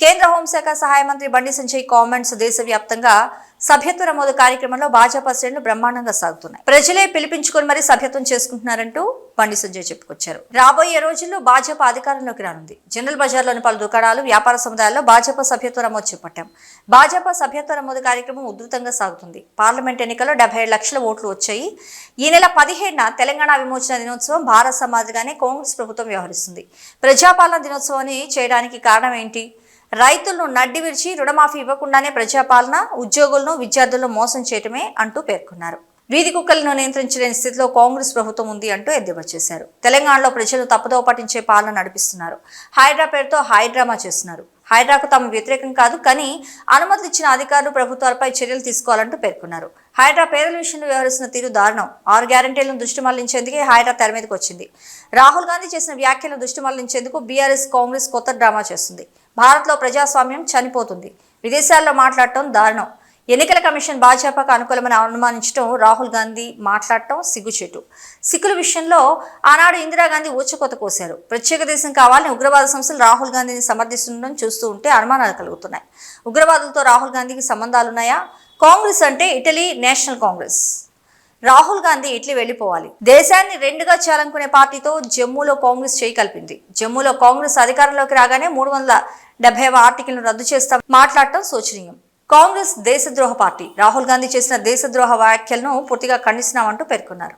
కేంద్ర హోంశాఖ సహాయ మంత్రి బండి సంజయ్ కామెంట్స్ దేశవ్యాప్తంగా సభ్యత్వ నమోదు కార్యక్రమంలో భాజపా శ్రేణులు బ్రహ్మాండంగా సాగుతున్నాయి. ప్రజలే పిలిపించుకొని మరీ సభ్యత్వం చేసుకుంటున్నారంటూ బండి సంజయ్ చెప్పుకొచ్చారు. రాబోయే రోజుల్లో భాజపా అధికారంలోకి రానుంది. జనరల్ బజార్లోని పలు దుకాణాలు వ్యాపార సముదాయాల్లో భాజపా సభ్యత్వ నమోదు చేపట్టాం. భాజపా సభ్యత్వ నమోదు కార్యక్రమం ఉధృతంగా సాగుతుంది. పార్లమెంట్ ఎన్నికల్లో డెబ్బై లక్షల ఓట్లు వచ్చాయి. ఈ నెల పదిహేడున తెలంగాణ విమోచన దినోత్సవం భారత సమాధిగానే కాంగ్రెస్ ప్రభుత్వం వ్యవహరిస్తుంది. ప్రజాపాలన దినోత్సవాన్ని చేయడానికి కారణం ఏంటి? రైతులను నడ్డి విరిచి రుణమాఫీ ఇవ్వకుండానే ప్రజాపాలన ఉద్యోగులను విద్యార్థులను మోసం చేయటమే అంటూ పేర్కొన్నారు. వీధి కుక్కలను నియంత్రించలేని స్థితిలో కాంగ్రెస్ ప్రభుత్వం ఉంది అంటూ ఎద్దేవా చేశారు. తెలంగాణలో ప్రజలు తప్పుదోవ పట్టించే పాలన నడిపిస్తున్నారు. హైడ్రా పేరుతో హైడ్రామా చేస్తున్నారు. హైడ్రాకు తాము వ్యతిరేకం కాదు కానీ అనుమతి ఇచ్చిన అధికారులు ప్రభుత్వాలపై చర్యలు తీసుకోవాలంటూ పేర్కొన్నారు. హైడ్రా పేదల విషయంలో వ్యవహరిస్తున్న తీరు దారుణం. ఆరు గ్యారంటీలను దృష్టి మళ్ళించేందుకే హైడ్రా తెర మీదకి వచ్చింది. రాహుల్ గాంధీ చేసిన వ్యాఖ్యలను దృష్టి మళ్ళించేందుకు బీఆర్ఎస్ కాంగ్రెస్ కొత్త డ్రామా చేస్తుంది. భారత్లో ప్రజాస్వామ్యం చనిపోతుంది. విదేశాల్లో మాట్లాడటం దారుణం. ఎన్నికల కమిషన్ భాజపాకు అనుకూలమని అనుమానించడం రాహుల్ గాంధీ మాట్లాడటం సిగ్గుచేటు. సిక్కుల విషయంలో ఆనాడు ఇందిరాగాంధీ ఊచకోత కోశారు. ప్రత్యేక దేశం కావాలని ఉగ్రవాద సంస్థలు రాహుల్ గాంధీని సమర్థిస్తుండడం చూస్తూ ఉంటే అనుమానాలు కలుగుతున్నాయి. ఉగ్రవాదులతో రాహుల్ గాంధీకి సంబంధాలున్నాయా? కాంగ్రెస్ అంటే Italy national Congress. Rahul Gandhi Italy వెళ్ళిపోవాలి దేశాన్ని రెండుగా చేయాలనుకునే పార్టీతో జమ్మూలో కాంగ్రెస్ చేయి కలిపింది. జమ్మూలో కాంగ్రెస్ అధికారంలోకి రాగానే మూడు వందల డెబ్బై ఆర్టికల్ను రద్దు చేస్తాం మాట్లాడటం శోచనీయం. కాంగ్రెస్ దేశద్రోహ పార్టీ. రాహుల్ గాంధీ చేసిన దేశద్రోహ వ్యాఖ్యలను పూర్తిగా ఖండిస్తున్నామంటూ పేర్కొన్నారు.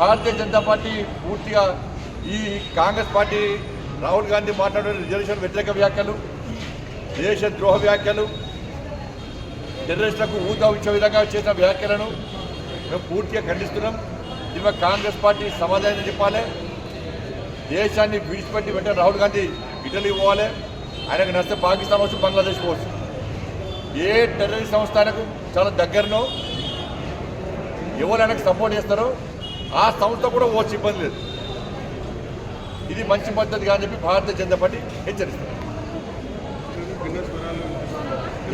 భారతీయ జనతా పార్టీ పూర్తిగా ఈ కాంగ్రెస్ పార్టీ రాహుల్ గాంధీ మాట్లాడిన రిజర్వేషన్ వ్యతిరేక వ్యాఖ్యలు దేశ ద్రోహ వ్యాఖ్యలు టెర్రరిస్టులకు ఊతా ఇచ్చే విధంగా చేసిన వ్యాఖ్యలను మేము పూర్తిగా ఖండిస్తున్నాం. దీని కాంగ్రెస్ పార్టీ సమాధానం చెప్పాలి. దేశాన్ని విడిచిపెట్టి వెంటనే రాహుల్ గాంధీ ఇటలీ పోవాలి. ఆయనకు నచ్చితే పాకిస్తాన్ వచ్చు బంగ్లాదేశ్ పోవచ్చు. ఏ టెర్రరిస్ట్ సంస్థ ఆయనకు చాలా దగ్గరనో ఎవరు ఆయనకు సపోర్ట్ చేస్తారో ఆ సంస్థ కూడా పోవచ్చు ఇబ్బంది లేదు. ఇది మంచి పద్ధతి కాని చెప్పి భారతీయ జనతా పార్టీ హెచ్చరిస్తుంది.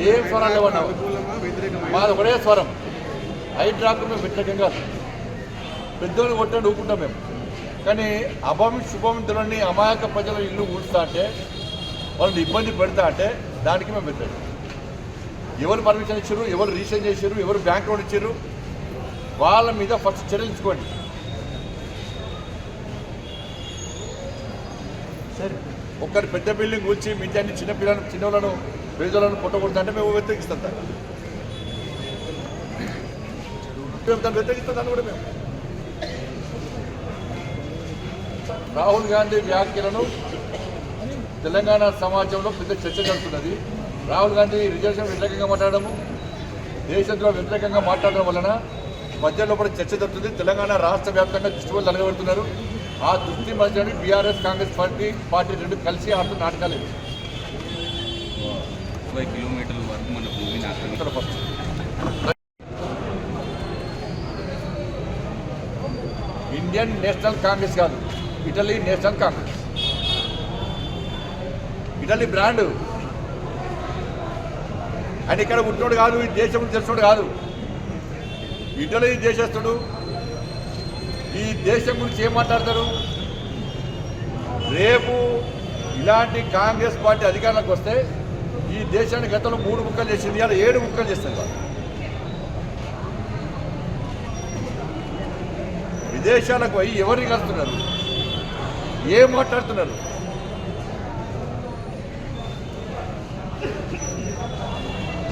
ఏం స్వరాలు లేవన్నా? మాది ఒకటే స్వరం. హైడ్రాకు మేము వ్యతిరేకంగా పెద్దోళ్ళు కొట్టండి ఊపుకుంటాం మేము. కానీ అభమి శుభం తెలియని అమాయక ప్రజల ఇల్లు ఊడుస్తా అంటే వాళ్ళని ఇబ్బంది పెడతా అంటే దానికి మేము వ్యతిరేకం. ఎవరు పర్మిషన్ ఇచ్చారు ఎవరు రీసెంట్ చేశారు ఎవరు బ్యాంక్ లోన్ ఇచ్చారు వాళ్ళ మీద ఫస్ట్ చర్యలు ఒక్కటి పెద్ద బిల్డింగ్ కూల్చి మిగతాన్ని చిన్నపిల్లలను చిన్న పిల్లలను చిన్నలను పేదలను కొట్టకూడదు అంటే మేము వ్యతిరేకిస్తాం దాన్ని మేము దాన్ని వ్యతిరేకిస్తాం దాన్ని కూడా మేము. రాహుల్ గాంధీ వ్యాఖ్యలను తెలంగాణ సమాజంలో పెద్ద చర్చ జరుగుతున్నది. రాహుల్ గాంధీ రిజర్వేషన్ వ్యతిరేకంగా మాట్లాడము దేశంలో వ్యతిరేకంగా మాట్లాడడం వలన మధ్యలో కూడా చర్చ జరుగుతుంది. తెలంగాణ రాష్ట్ర వ్యాప్తంగా దృష్టి తలగబెడుతున్నారు. ఆ దృష్టి మధ్యని బీఆర్ఎస్ కాంగ్రెస్ పార్టీ పార్టీ రెండు కలిసి ఆడుతున్న నాటకాలు. ముప్పై కిలోమీటర్ల వరకు మన భూమిని ఆక్రమించారు ఫస్ట్. ఇండియన్ నేషనల్ కాంగ్రెస్ కాదు Italy national Congress. Italy brand. ఆయన ఇక్కడ పుట్టినోడు కాదు ఈ దేశం తెలిసినోడు కాదు. ఇటలీ దేశస్తుడు ఈ దేశం గురించి ఏం మాట్లాడతారు? రేపు ఇలాంటి కాంగ్రెస్ పార్టీ అధికారంలోకి వస్తే ఈ దేశాన్ని గతంలో మూడు ముక్కలు చేసింది ఇలా ఏడు ముక్కలు చేస్తుంది విదేశాలకు పోయి ఎవరిని కలుస్తున్నారు? ఏం మాట్లాడుతున్నారు?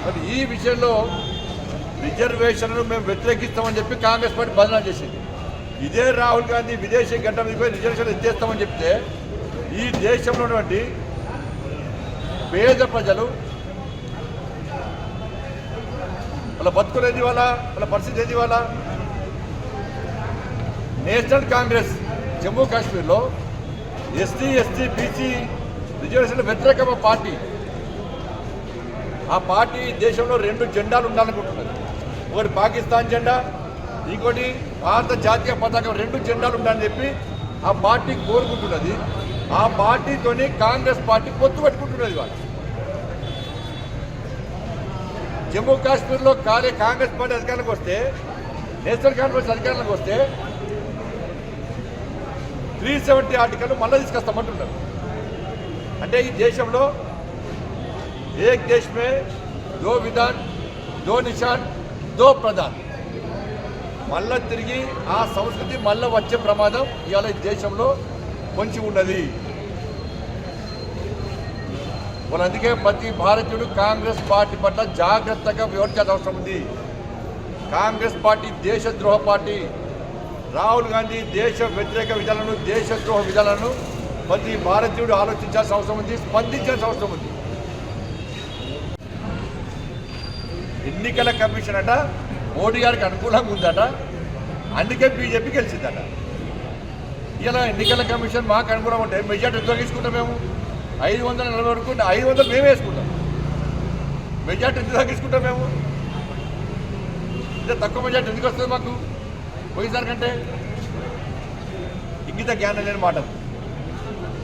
మరి ఈ విషయంలో రిజర్వేషన్లు మేము వ్యతిరేకిస్తామని చెప్పి కాంగ్రెస్ పార్టీ బదనాలు చేసింది. ఇదే రాహుల్ గాంధీ విదేశీ గడ్డ మీద పోయి రిజర్వేషన్ ఎత్తేస్తామని చెప్తే ఈ దేశంలో ఉన్నటువంటి పేద ప్రజలు వాళ్ళ బతుకులు ఏది వాళ్ళ వాళ్ళ పరిస్థితి ఏది వాళ్ళ నేషనల్ కాంగ్రెస్ జమ్మూ కాశ్మీర్లో ఎస్టీ ఎస్టీ బీసీ రిజర్వేషన్ వ్యతిరేక పార్టీ. ఆ పార్టీ దేశంలో రెండు జెండాలు ఉండాలనుకుంటున్నది. ఒకటి పాకిస్తాన్ జెండా ఇంకోటి భారత జాతీయ పతాకం రెండు జెండాలు ఉండాలని చెప్పి ఆ పార్టీ కోరుకుంటున్నది. ఆ పార్టీతోని కాంగ్రెస్ పార్టీ పొత్తు పెట్టుకుంటున్నది వాళ్ళు. జమ్మూ కాశ్మీర్లో కాలే కాంగ్రెస్ పార్టీ అధికారంలోకి వస్తే నేషనల్ కాన్ఫరెన్స్ అధికారంలోకి వస్తే త్రీ సెవెంటీ ఆర్టికల్ మళ్ళీ తీసుకొస్తామంటున్నారు. అంటే ఈ దేశంలో ఏక్ దేశమే దో విధాన్ దో నిషాన్ దో ప్రధాన్. మళ్ళా తిరిగి ఆ సంస్కృతి మళ్ళీ వచ్చే ప్రమాదం ఇవాళ ఈ దేశంలో పొంచి ఉన్నది. మన అందుకే ప్రతి భారతీయుడు కాంగ్రెస్ పార్టీ పట్ల జాగ్రత్తగా వివరించాల్సిన అవసరం ఉంది. కాంగ్రెస్ పార్టీ దేశద్రోహ పార్టీ. రాహుల్ గాంధీ దేశ వ్యతిరేక విధానాలను దేశద్రోహ విధానాలను ప్రతి భారతీయుడు ఆలోచించాల్సిన అవసరం ఉంది స్పందించాల్సిన అవసరం ఉంది. ఎన్నికల కమిషన్ అట మోడీ గారికి అనుకూలంగా ఉందట. అందుకే బీజేపీ గెలిచిందట. ఇలా ఎన్నికల కమిషన్ మాకు అనుకూలంగా ఉంటే మెజార్టీ ఎందుకు తీసుకుంటాం మేము? ఐదు వందల నలభై వరకు ఐదు వందలు మేమే వేసుకుంటాం. మెజార్టీ ఎందుకు తగ్గించుకుంటాం మేము? ఇంత తక్కువ మెజార్టీ ఎందుకు వస్తుంది మాకు? పోయినసారి కంటే ఇంగిత జ్ఞానం లేని మాట.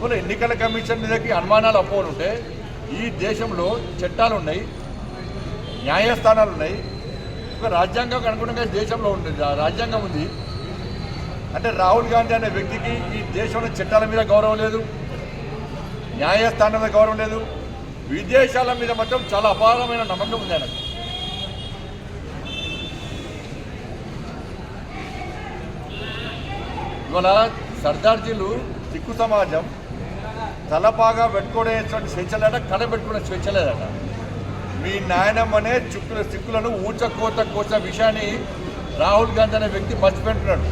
పోనీ ఎన్నికల కమిషన్ మీదకి అనుమానాలు అపోహలు ఉంటే ఈ దేశంలో చట్టాలు ఉన్నాయి న్యాయస్థానాలు ఉన్నాయి ఒక రాజ్యాంగం అనుగుణంగా దేశంలో ఉంటుంది ఆ రాజ్యాంగం ఉంది. అంటే రాహుల్ గాంధీ అనే వ్యక్తికి ఈ దేశంలో చట్టాల మీద గౌరవం లేదు న్యాయస్థానం మీద గౌరవం లేదు విదేశాల మీద మాత్రం చాలా అపారమైన నమ్మకం ఉంది ఆయనకు. ఇవాళ సర్దార్జీలు సిక్కు సమాజం తలపాగా పెట్టుకునేటువంటి స్వేచ్ఛ లేట కళ పెట్టుకునే స్వేచ్ఛ లేదట. మీ నాయనమ్మనే చుక్కుల సిక్కులను ఊచకోత కోసిన విషయాన్ని రాహుల్ గాంధీ అనే వ్యక్తి మర్చిపెట్టున్నాడు.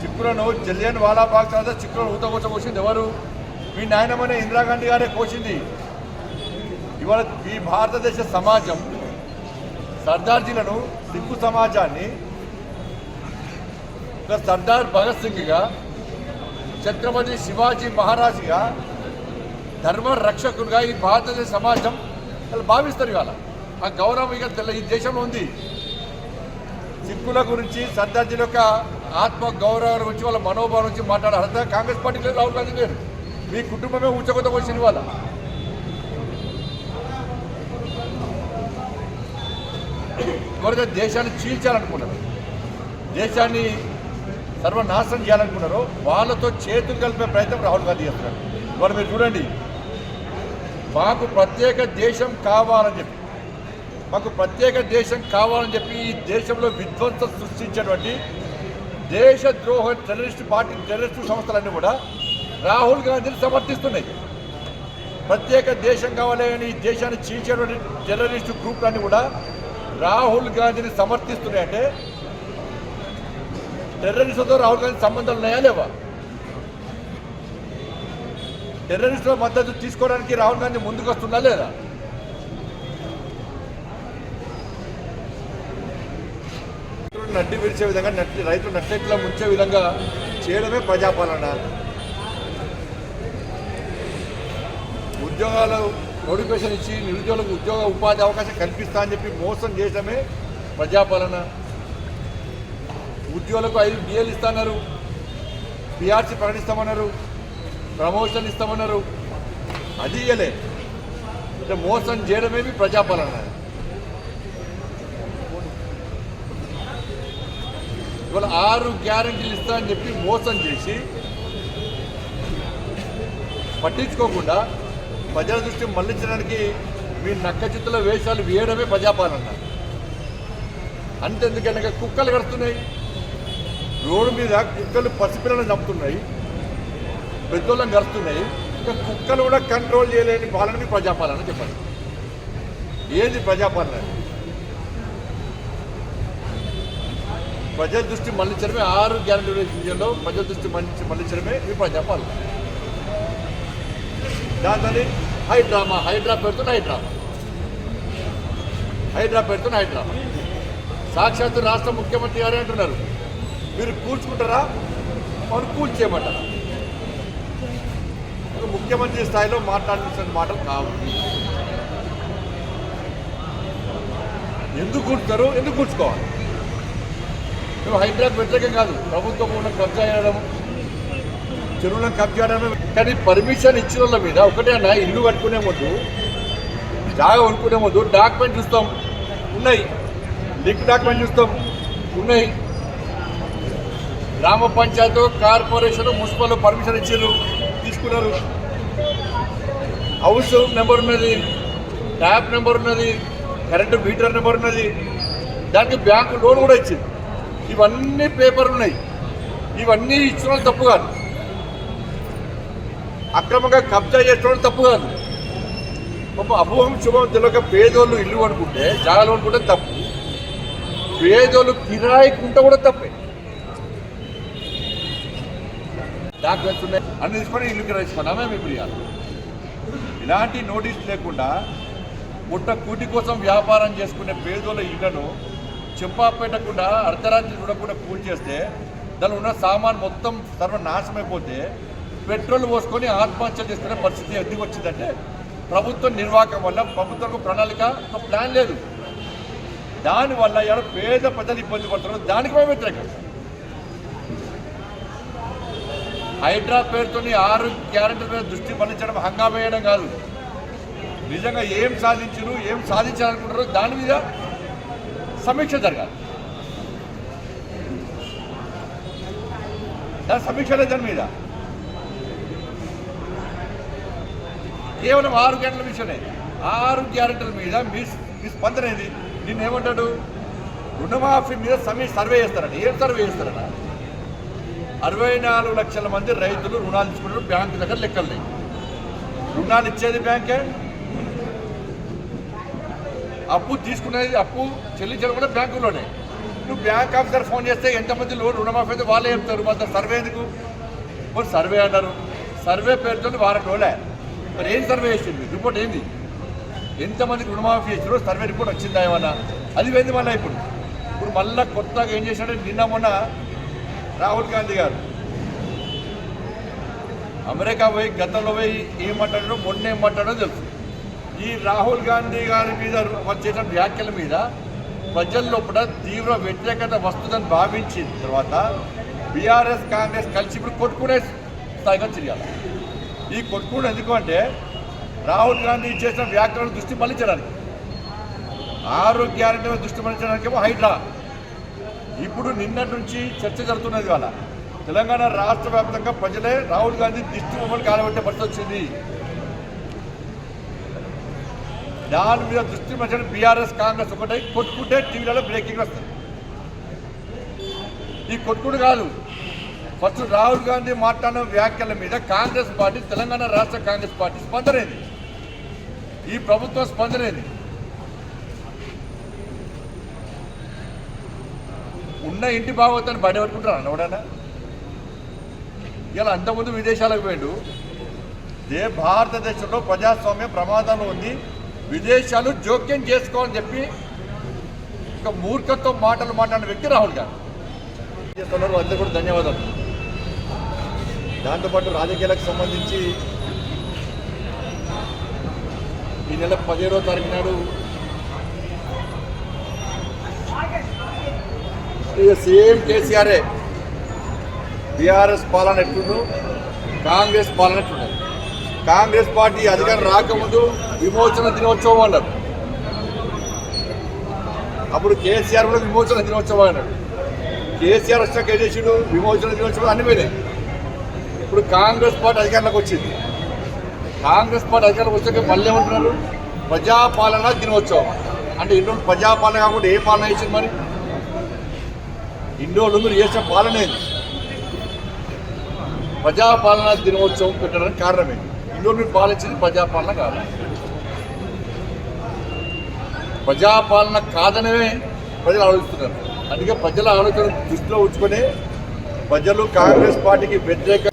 చిక్కులను జలియన్ వాలాబాగ్ తర్వాత చిక్కులను ఊతకోత కోసింది ఎవరు? మీ నాయనమ్మనే ఇందిరాగాంధీ గారే కోసింది. ఇవాళ ఈ భారతదేశ సమాజం సర్దార్జీలను సిక్కు సమాజాన్ని ఒక సర్దార్ భగత్ సింగ్గా ఛత్రపతి శివాజీ మహారాజుగా ధర్మ రక్షకులుగా ఈ భారతదేశ సమాజం వాళ్ళు భావిస్తారు ఇవాళ. ఆ గౌరవం ఇక తెల్ల ఈ దేశంలో ఉంది. సిక్కుల గురించి సర్దార్జీల యొక్క ఆత్మ గౌరవం గురించి వాళ్ళ మనోభావం గురించి మాట్లాడారు కాంగ్రెస్ పార్టీ రాహుల్ గాంధీ లేరు మీ కుటుంబమే ఉచ్చకొత్త వచ్చింది వాళ్ళ ఎవరైతే దేశాన్ని చీల్చాలనుకున్నారు దేశాన్ని సర్వనాశనం చేయాలనుకున్నారో వాళ్ళతో చేతులు కలిపే ప్రయత్నం రాహుల్ గాంధీ చేస్తున్నారు. ఇవాళ మీరు చూడండి మాకు ప్రత్యేక దేశం కావాలని చెప్పి మాకు ప్రత్యేక దేశం కావాలని చెప్పి ఈ దేశంలో విధ్వంసం సృష్టించినటువంటి దేశద్రోహ టెర్రరిస్ట్ పార్టీ టెర్రరిస్ట్ సంస్థలన్నీ కూడా రాహుల్ గాంధీని సమర్థిస్తున్నాయి. ప్రత్యేక దేశం కావాలని ఈ దేశాన్ని చీల్చేటువంటి టెర్రరిస్ట్ గ్రూప్లన్నీ కూడా రాహుల్ గాంధీని సమర్థిస్తున్నాయంటే టెర్రరిస్టులతో రాహుల్ గాంధీ సంబంధాలు ఉన్నాయా లేవా? టెర్రరిస్టుల మద్దతు తీసుకోవడానికి రాహుల్ గాంధీ ముందుకు వస్తుందా లేదా నడ్డి విరిచే విధంగా నట్టి రైతులు నట్టెట్లో ముంచే విధంగా చేయడమే ప్రజాపాలన. ఉద్యోగాలు నోటిఫికేషన్ ఇచ్చి నిరుద్యోగులకు ఉద్యోగ ఉపాధి అవకాశం కల్పిస్తా అని చెప్పి మోసం చేయడమే ప్రజాపాలన. ఉద్యోగులకు ఐదు డిఎల్ ఇస్తున్నారు. పిఆర్సీ ప్రకటిస్తామన్నారు. ప్రమోషన్ ఇస్తామన్నారు. అది ఇయ్యలే. అంటే మోసం చేయడమేమి ప్రజాపాలన. ఇవాళ ఆరు గ్యారంటీలు ఇస్తా అని చెప్పి మోసం చేసి పట్టించుకోకుండా ప్రజల దృష్టి మళ్ళించడానికి మీ నక్క చిత్తుల వేషాలు వేయడమే ప్రజాపాలన. అంతెందుకనగా కుక్కలు కడుతున్నాయి. రోడ్డు మీద కుక్కలు పసిపిల్లలు చంపుతున్నాయి. పెద్దోళ్ళని కలుస్తున్నాయి ఇంకా కుక్కలు కూడా కంట్రోల్ చేయలేని పాలన మీ ప్రజాపాలన చెప్పాలి ఏది ప్రజాపాలన? ప్రజల దృష్టి మళ్ళించడమే ఆరు గ్యారంటీ విషయంలో ప్రజల దృష్టి మళ్ళించి మళ్ళించడమే ఈ ప్రజాపాలన. హై డ్రామా హైడ్రా పెడుతున్న హైడ్రామా హైడ్రా పెడుతున్న హైడ్రామా సాక్షాత్తు రాష్ట్ర ముఖ్యమంత్రి గారే అంటున్నారు. మీరు కూల్చుకుంటారా? వాళ్ళు కూల్చేయమంటారా ఒక ముఖ్యమంత్రి స్థాయిలో మాట్లాడాల్సిన మాటలు కావు. ఎందుకు కూర్చుతారు? ఎందుకు కూర్చుకోవాలి? మేము హైదరాబాద్ వ్యతిరేకం కాదు. ప్రభుత్వం ఉన్న కబ్జా చేయడం చెరువులను కబ్జా చేయడం కానీ పర్మిషన్ ఇచ్చిన వాళ్ళ మీద ఒకటేనా ఇల్లు కట్టుకునే ముందు జాగా కొనుక్కునే ముందు డాక్యుమెంట్ చూస్తాం. ఉన్నాయి. లింక్ డాక్యుమెంట్ చూస్తాం. ఉన్నాయి. గ్రామ పంచాయతీ కార్పొరేషన్ మున్సిపల్ పర్మిషన్ ఇచ్చారు తీసుకున్నారు. హౌస్ నెంబర్ ఉన్నది ట్యాప్ నెంబర్ ఉన్నది కరెంటు మీటర్ నెంబర్ ఉన్నది. దానికి బ్యాంకు లోన్ కూడా ఇచ్చింది. ఇవన్నీ పేపర్లు ఉన్నాయి. ఇవన్నీ ఇచ్చిన తప్పు కాదు. అక్రమంగా కబ్జా చేసిన తప్పు కాదు. పాపం అభూహం శుభం తెలియక పేదోళ్ళు ఇల్లు అనుకుంటే జాగాలు అనుకుంటే తప్పు. పేదోళ్ళు కిరాయికుంటే కూడా తప్పే. డాక్యుమెంట్స్ ఉన్నాయి. అన్ని తీసుకొని ఇల్లు కిరాయిస్తున్నామే మేము ఇవ్వాలి ఇలాంటి నోటీస్ లేకుండా పుట్ట కూటి కోసం వ్యాపారం చేసుకునే పేదోళ్ళ ఇళ్ళను చెంపాపెట్టకుండా అర్ధరాత్రి చూడకుండా కూల్ చేస్తే దానిలో ఉన్న సామాన్ మొత్తం సర్వనాశమైపోతే పెట్రోల్ పోసుకొని ఆత్మహత్య చేసుకునే పరిస్థితి ఎందుకు వచ్చిందంటే ప్రభుత్వ నిర్వాహకం వల్ల ప్రభుత్వం ప్రణాళిక ఒక ప్లాన్ లేదు. దానివల్ల ఎవరు పేద ప్రజలు ఇబ్బంది పడుతున్నారు దానికి మేము వ్యతిరేకం. హైడ్రా పేరుతోని ఆరు గ్యారెంటీల మీద దృష్టి మళ్ళించడం హంగామా వేయడం కాదు. నిజంగా ఏం సాధించరు ఏం సాధించాలనుకుంటారో దాని మీద సమీక్ష జరగాలి. దాని సమీక్ష లేదు దాని మీద. కేవలం ఆరు గంటల విషయమే. ఆరు గ్యారెంటీల మీద మీ మీ స్పందన ఏంది? ఏమంటాడు? రుణమాఫీ మీద సమీ సర్వే చేస్తారట. ఏం సర్వే చేస్తారట? అరవై నాలుగు లక్షల మంది రైతులు రుణాలు తీసుకుంటారు బ్యాంకు దగ్గర లెక్కలు లేవు. రుణాలు ఇచ్చేది బ్యాంకే. అప్పు తీసుకునేది అప్పు చెల్లించడం కూడా బ్యాంకులోనే. నువ్వు బ్యాంక్ ఆఫీసర్ ఫోన్ చేస్తే ఎంతమంది లోన్ రుణమాఫీ అయితే వాళ్ళే చెప్తారు. మరి సర్వే ఎందుకు? మరి సర్వే అన్నారు. సర్వే పేరుతో వారం రోజులే. మరి ఏం సర్వే చేసింది? రిపోర్ట్ ఏంది? ఎంతమందికి రుణమాఫీ చేసినారో సర్వే రిపోర్ట్ వచ్చిందా ఏమన్నా? అది పోయింది మళ్ళీ ఇప్పుడు. ఇప్పుడు మళ్ళీ కొత్తగా ఏం చేశాడంటే నిన్న మొన్న రాహుల్ గాంధీ గారు. అమెరికా పోయి గతంలో పోయి ఏమంటాడో మొన్న ఏమంటాడో తెలుసు. ఈ రాహుల్ గాంధీ గారి మీద వచ్చేట వ్యాఖ్యల మీద ప్రజల్లో కూడా తీవ్ర వ్యతిరేకత వస్తుందని భావించిన తర్వాత బీఆర్ఎస్ కాంగ్రెస్ కలిసి ఇప్పుడు కొట్టుకునే స్థాయిగా తిరగాలి ఈ కొట్టుకుని ఎందుకు అంటే రాహుల్ గాంధీ చేసిన వ్యాఖ్యలను దృష్టి మళ్ళించడానికి ఆరోగ్యాన్ని దృష్టి మళ్ళించడానికేమో హైడ్రా. ఇప్పుడు నిన్నటి నుంచి చర్చ జరుగుతున్నది వాళ్ళ తెలంగాణ రాష్ట్ర వ్యాప్తంగా ప్రజలే రాహుల్ గాంధీ దిష్టి బొమ్మలు కాలబెట్టే పరిస్థితి వచ్చింది. దాని మీద దృష్టి మధ్య బీఆర్ఎస్ కాంగ్రెస్ ఒకటే కొట్టుకుంటే టీవీలలో బ్రేకింగ్ వస్తుంది. ఈ కొట్టుకుడు కాదు. ఫస్ట్ రాహుల్ గాంధీ మాట్లాడిన వ్యాఖ్యల మీద కాంగ్రెస్ పార్టీ తెలంగాణ రాష్ట్ర కాంగ్రెస్ పార్టీ స్పందనేది ఈ ప్రభుత్వం స్పందనేది ఉన్న ఇంటి భాగవతాన్ని బయట పెట్టుకుంటారు? అన్నవాడనా ఇలా అంతకుముందు విదేశాలకు పోయిండు. దే భారతదేశంలో ప్రజాస్వామ్యం ప్రమాదంలో ఉంది. విదేశాలు జోక్యం చేసుకోవాలని చెప్పి ఒక మూర్ఖత్వం మాటలు మాట్లాడిన వ్యక్తి రాహుల్ గాంధీ. చేస్తున్నారు అందరూ కూడా ధన్యవాదాలు. దాంతోపాటు రాజకీయాలకు సంబంధించి ఈ నెల పదిహేడో తారీఖు నాడు ఇక సేమ్ కేసీఆరే. బీఆర్ఎస్ పాలన ఎట్లుందో కాంగ్రెస్ పాలన ఎట్లున్నది కాంగ్రెస్ పార్టీ అధికారం రాకముందు విమోచన దినోత్సవం అన్నారు. అప్పుడు కేసీఆర్ కూడా విమోచన దినోత్సవం అన్నాడు. కేసీఆర్ వచ్చాక ఏం చేసిండు? విమోచన దినోత్సవం అన్ని పోయినాయి. ఇప్పుడు కాంగ్రెస్ పార్టీ అధికారంలోకి వచ్చింది. కాంగ్రెస్ పార్టీ అధికారంలోకి వచ్చాక మళ్ళీ ఏమంటున్నారు? ప్రజాపాలన దినోత్సవం. అంటే ఇన్ని ప్రజాపాలన కాకుండా ఏ పాలన చేసింది మరి? రోజులు మీరు చేసిన పాలన ఏంది ప్రజాపాలన దినోత్సవం పెట్టడానికి కారణం ఏంటి ఇన్ని రోజులు మీరు పాలించింది ప్రజాపాలన కాదు. ప్రజాపాలన కాదనే ప్రజలు ఆలోచిస్తున్నారు. అందుకే ప్రజల ఆలోచన దృష్టిలో ఉంచుకొని ప్రజలు కాంగ్రెస్ పార్టీకి వ్యతిరేక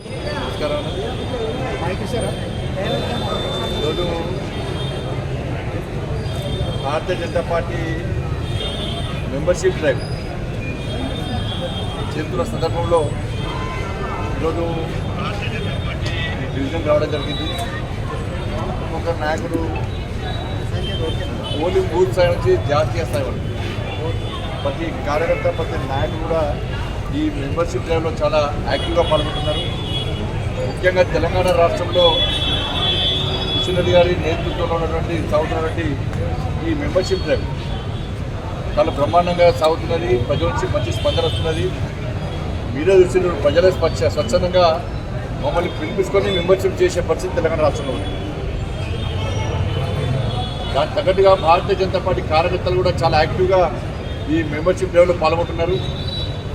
Bharatiya Janata party membership drive చేస్తున్న సందర్భంలో ఈరోజు డివిజన్ రావడం జరిగింది. ఒక నాయకుడు ఓన్లీ బూత్ స్థాయి నుంచి జాతీయ స్థాయి వరకు. ప్రతి కార్యకర్త ప్రతి నాయకుడు కూడా ఈ మెంబర్షిప్ డ్రైవ్లో చాలా యాక్టివ్గా పాల్గొంటున్నారు. ముఖ్యంగా తెలంగాణ రాష్ట్రంలో కిషన్ రెడ్డి గారి నేతృత్వంలో ఉన్నటువంటి సాగుతున్నటువంటి ఈ మెంబర్షిప్ డ్రైవ్ చాలా బ్రహ్మాండంగా సాగుతున్నది. ప్రజల నుంచి మంచి స్పందన వస్తున్నది. మీరే చూసిన ప్రజలే స్వచ్ఛ స్వచ్ఛందంగా మమ్మల్ని పిలిపించుకొని మెంబర్షిప్ చేసే పరిస్థితి తెలంగాణ రాష్ట్రంలో ఉంది. దానికి తగ్గట్టుగా భారతీయ జనతా పార్టీ కార్యకర్తలు కూడా చాలా యాక్టివ్గా ఈ మెంబర్షిప్ డ్రైవ్లో పాల్గొంటున్నారు.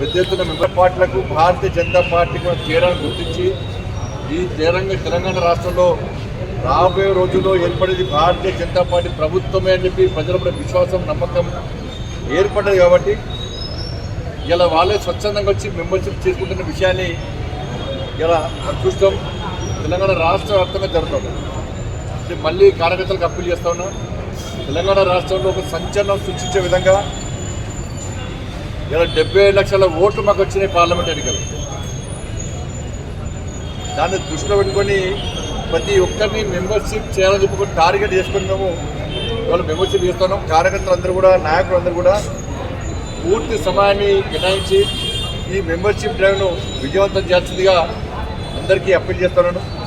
పెద్ద ఎత్తున మెంబర్ పార్టీలకు భారతీయ జనతా పార్టీ కూడా గుర్తించి ఈ తెలంగాణ తెలంగాణ రాష్ట్రంలో రాబోయే రోజుల్లో ఏర్పడేది భారతీయ జనతా పార్టీ ప్రభుత్వమే అని చెప్పి ప్రజల విశ్వాసం నమ్మకం ఏర్పడ్డది కాబట్టి ఇలా వాళ్ళే స్వచ్ఛందంగా వచ్చి మెంబర్షిప్ చేసుకుంటున్న విషయాన్ని ఇలా చూస్తాం. తెలంగాణ రాష్ట్ర వ్యాప్తంగా జరుగుతుంది. మళ్ళీ కార్యకర్తలకు అప్పీల్ చేస్తా ఉన్నా. తెలంగాణ రాష్ట్రంలో ఒక సంచలనం సృష్టించే విధంగా ఇలా డెబ్బై ఐదు లక్షల ఓట్లు మాకు వచ్చినాయి పార్లమెంట్ ఎన్నికలు. దాన్ని దృష్టిలో పెట్టుకొని ప్రతి ఒక్కరిని మెంబర్షిప్ చేయాలని చెప్పి టార్గెట్ చేసుకొని మేము ఇవాళ మెంబర్షిప్ చేస్తున్నాం. కార్యకర్తలు అందరూ కూడా నాయకులు అందరూ కూడా పూర్తి సమయాన్ని కేటాయించి ఈ మెంబర్షిప్ డ్రైవ్ను విజయవంతం చేస్తుందిగా అందరికీ అప్పీల్ చేస్తున్నాను.